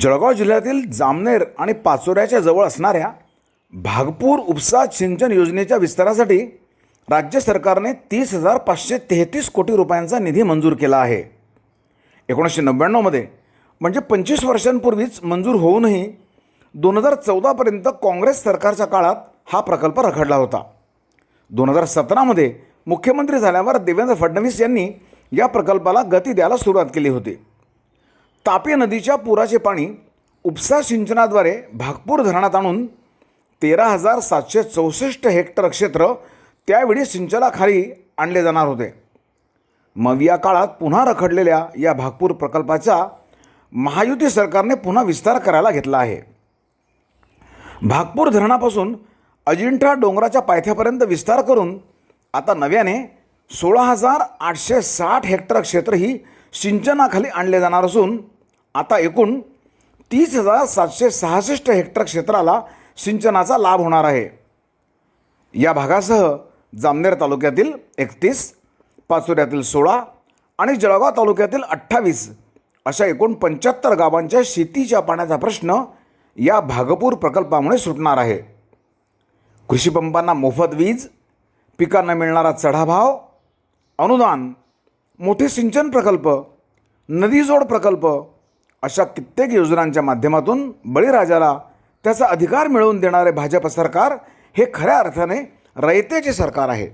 जळगाव जिल्ह्यातील जामनेर आणि पाचोऱ्याच्या जवळ असणाऱ्या भागपूर उपसा सिंचन योजनेच्या विस्तारासाठी राज्य सरकारने तीस हजार पाचशे तेहतीस कोटी रुपयांचा निधी मंजूर केला आहे. एकोणीसशे नव्याण्णवमध्ये म्हणजे पंचवीस वर्षांपूर्वीच मंजूर होऊनही दोन हजार चौदापर्यंत काँग्रेस सरकारच्या काळात हा प्रकल्प रखडला होता. दोन हजार सतरामध्ये मुख्यमंत्री झाल्यावर देवेंद्र फडणवीस यांनी या प्रकल्पाला गती द्यायला सुरुवात केली होती. तापी नदीच्या पुराचे पाणी उपसा सिंचनाद्वारे भागपूर धरणात आणून तेरा हजार सातशे चौसष्ट हेक्टर क्षेत्र त्यावेळी सिंचनाखाली आणले जाणार होते. मग या काळात पुन्हा रखडलेल्या या भागपूर प्रकल्पाचा महायुती सरकारने पुन्हा विस्तार करायला घेतला आहे. भागपूर धरणापासून अजिंठा डोंगराच्या पायथ्यापर्यंत विस्तार करून आता नव्याने सोळा हजार आठशे साठ हेक्टर क्षेत्र ही सिंचनाखाली आणले जाणार असून आता एकूण तीस हजार सातशे सहासष्ट हेक्टर क्षेत्राला सिंचनाचा लाभ होणार आहे. या भागासह जामनेर तालुक्यातील एकतीस पाचोऱ्यातील सोळा आणि जळगाव तालुक्यातील अठ्ठावीस अशा एकूण पंच्याहत्तर गावांच्या शेतीच्या पाण्याचा प्रश्न या भागपूर प्रकल्पामुळे सुटणार आहे. कृषीपंपांना मोफत वीज पिकांना मिळणारा चढाभाव अनुदान मोठे सिंचन प्रकल्प नदीजोड प्रकल्प अशा कित्येक योजनांच्या माध्यमातून बळीराजाला त्याचा अधिकार मिळवून देणारे भाजप सरकार हे खऱ्या अर्थाने रयतेचे सरकार आहे.